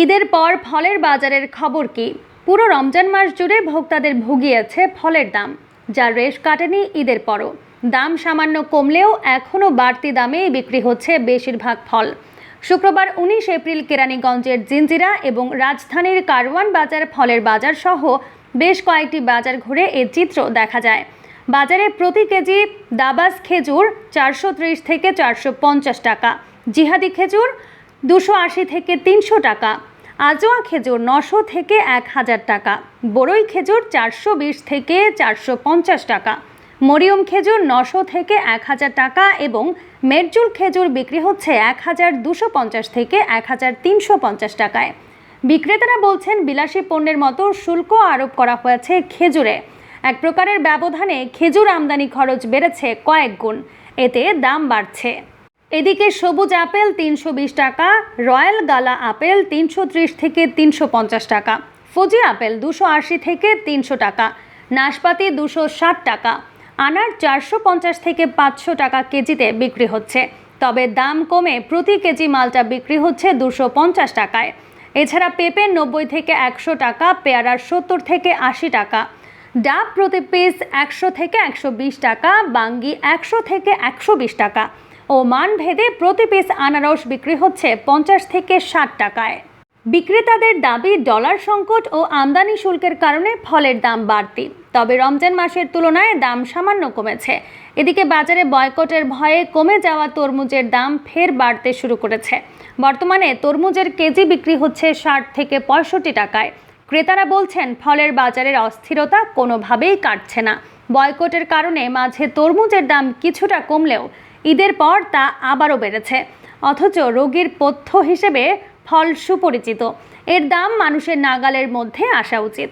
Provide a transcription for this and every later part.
ঈদের পর ফলের বাজারের খবর কি? পুরো রমজান মাস জুড়ে ভোক্তাদের ভুগিয়েছে ফলের দাম যার রেশ কাটেনি ঈদের পরও। দাম সামান্য কমলেও এখনও বাড়তি দামেই বিক্রি হচ্ছে বেশিরভাগ ফল। শুক্রবার উনিশ এপ্রিল কেরানীগঞ্জের জিঞ্জিরা এবং রাজধানীর কারওয়ান বাজার ফলের বাজার সহ বেশ কয়েকটি বাজার ঘুরে এ চিত্র দেখা যায়। বাজারে প্রতি কেজি দাবাস খেজুর চারশো ত্রিশ থেকে চারশো পঞ্চাশ টাকা, জিহাদি খেজুর দুশো আশি থেকে তিনশো টাকা, আজোয়া খেজুর নশো থেকে এক হাজার টাকা, বড়ই খেজুর চারশো বিশ থেকে চারশো পঞ্চাশ টাকা, মরিয়ম খেজুর নশো থেকে এক হাজার টাকা এবং মেরজুল খেজুর বিক্রি হচ্ছে এক হাজার দুশো পঞ্চাশ থেকে এক হাজার তিনশো পঞ্চাশ টাকায়। বিক্রেতারা বলছেন, বিলাসী পণ্যের মতো শুল্ক আরোপ করা হয়েছে খেজুরে। এক প্রকারের ব্যবধানে খেজুর আমদানি খরচ বেড়েছে কয়েক গুণ, এতে দাম বাড়ছে। এদিকে সবুজ আপেল তিনশো বিশ টাকা, রয়্যাল গালা আপেল তিনশো ত্রিশ থেকে তিনশো পঞ্চাশ টাকা, ফুজি আপেল দুশো আশি থেকে তিনশো টাকা, নাশপাতি দুশো ষাট টাকা, আনার চারশো পঞ্চাশ থেকে পাঁচশো টাকা কেজিতে বিক্রি হচ্ছে। তবে দাম কমে প্রতি কেজি মালটা বিক্রি হচ্ছে দুশো পঞ্চাশ টাকায়। এছাড়া পেঁপে নব্বই থেকে একশো টাকা, পেয়ারার সত্তর থেকে আশি টাকা, ডাব প্রতি পিস একশো থেকে একশো বিশ টাকা, বাঙ্গি একশো থেকে একশো বিশ টাকা ও মান ভেদে প্রতি পিস আনারস বিক্রি হচ্ছে পঞ্চাশ থেকে ষাট টাকায়। বিক্রেতাদের দাবি, ডলার সংকট ও আমদানি শুল্কের কারণে ফলের দাম বাড়তি। তবে রমজান মাসের তুলনায় দাম সামান্য কমেছে। এদিকে বাজারে বয়কটের ভয়ে কমে যাওয়া তরমুজের দাম ফের বাড়তে শুরু করেছে। বর্তমানে তরমুজের কেজি বিক্রি হচ্ছে ষাট থেকে পঁয়ষট্টি টাকায়। ক্রেতারা বলছেন, ফলের বাজারের অস্থিরতা কোনোভাবেই কাটছে না। বয়কটের কারণে মাঝে তরমুজের দাম কিছুটা কমলেও ঈদের পর তা আবারও বেড়েছে। অথচ রোগীর পথ্য হিসেবে ফল সুপরিচিত। এর দাম মানুষের নাগালের মধ্যে আসা উচিত।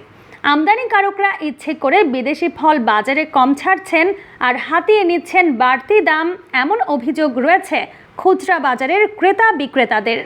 আমদানিকারকরা ইচ্ছে করে বিদেশি ফল বাজারে কম ছাড়ছেন আর হাতিয়ে নিচ্ছেন বাড়তি দাম এমন অভিযোগ রয়েছে খুচরা বাজারের ক্রেতা বিক্রেতাদের।